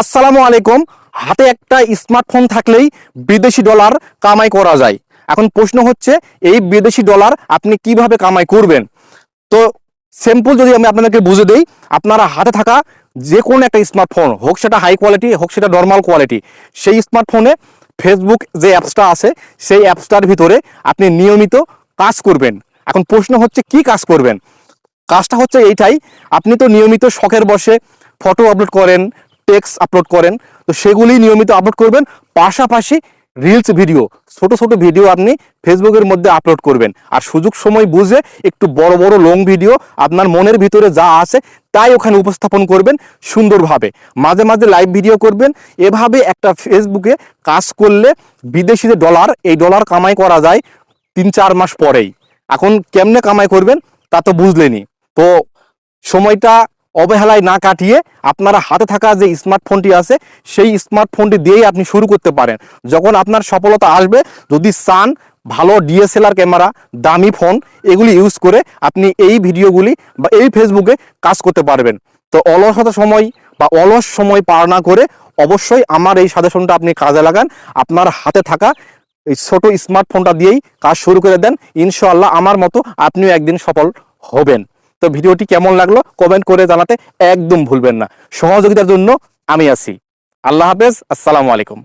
আসসালামু আলাইকুম। হাতে একটা স্মার্টফোন থাকলেই বিদেশি ডলার কামাই করা যায়। এখন প্রশ্ন হচ্ছে, এই বিদেশি ডলার আপনি কীভাবে কামাই করবেন? তো সিম্পল যদি আমি আপনাদেরকে বুঝে দেই, আপনারা হাতে থাকা যে কোনো একটা স্মার্টফোন, হোক সেটা হাই কোয়ালিটি হোক সেটা নর্মাল কোয়ালিটি সেই স্মার্টফোনে ফেসবুক যে অ্যাপসটা আছে, সেই অ্যাপসটার ভিতরে আপনি নিয়মিত কাজ করবেন। এখন প্রশ্ন হচ্ছে, কি কাজ করবেন? কাজটা হচ্ছে এইটাই, আপনি তো নিয়মিত শখের বসে ফটো আপলোড করেন টেক্সট আপলোড করেন, তো সেগুলি নিয়মিত আপলোড করবেন। পাশাপাশি রিলস ভিডিও ছোট ছোট ভিডিও আপনি ফেসবুকের মধ্যে আপলোড করবেন। আর সুযোগ সময় বুঝে একটু বড় বড় লং ভিডিও আপনার মনের ভিতরে যা আছে তাই ওখানে উপস্থাপন করবেন সুন্দরভাবে। মাঝে মাঝে লাইভ ভিডিও করবেন। এভাবে একটা ফেসবুকে কাজ করলে বিদেশি যে ডলার এই ডলার কামাই করা যায় তিন, চার মাস পরেই। এখন কেমনে কামাই করবেন তা তো বুঝলেনি তো সময়টা অবহেলায় না কাটিয়ে আপনারা হাতে থাকা যে স্মার্টফোনটি আছে, সেই স্মার্টফোনটি দিয়েই আপনি শুরু করতে পারেন। যখন আপনার সফলতা আসবে, যদি চান ভালো ডিএসএলআর ক্যামেরা, দামি ফোন এগুলি ইউজ করে আপনি এই ভিডিওগুলি বা এই ফেসবুকে কাজ করতে পারবেন। তো অলসতা সময় বা অলস সময় পার না করে অবশ্যই আমার এই সাজেশনটা আপনি কাজে লাগান। আপনার হাতে থাকা এই ছোট স্মার্টফোনটা দিয়েই কাজ শুরু করে দেন। ইনশাআল্লাহ আমার মতো আপনিও একদিন সফল হবেন। তো ভিডিওটি কেমন লাগল কমেন্ট করে জানাতে একদম ভুলবেন না। সহযোগিতার জন্য আমি আছি। আল্লাহ হাফেজ, আসসালামু আলাইকুম।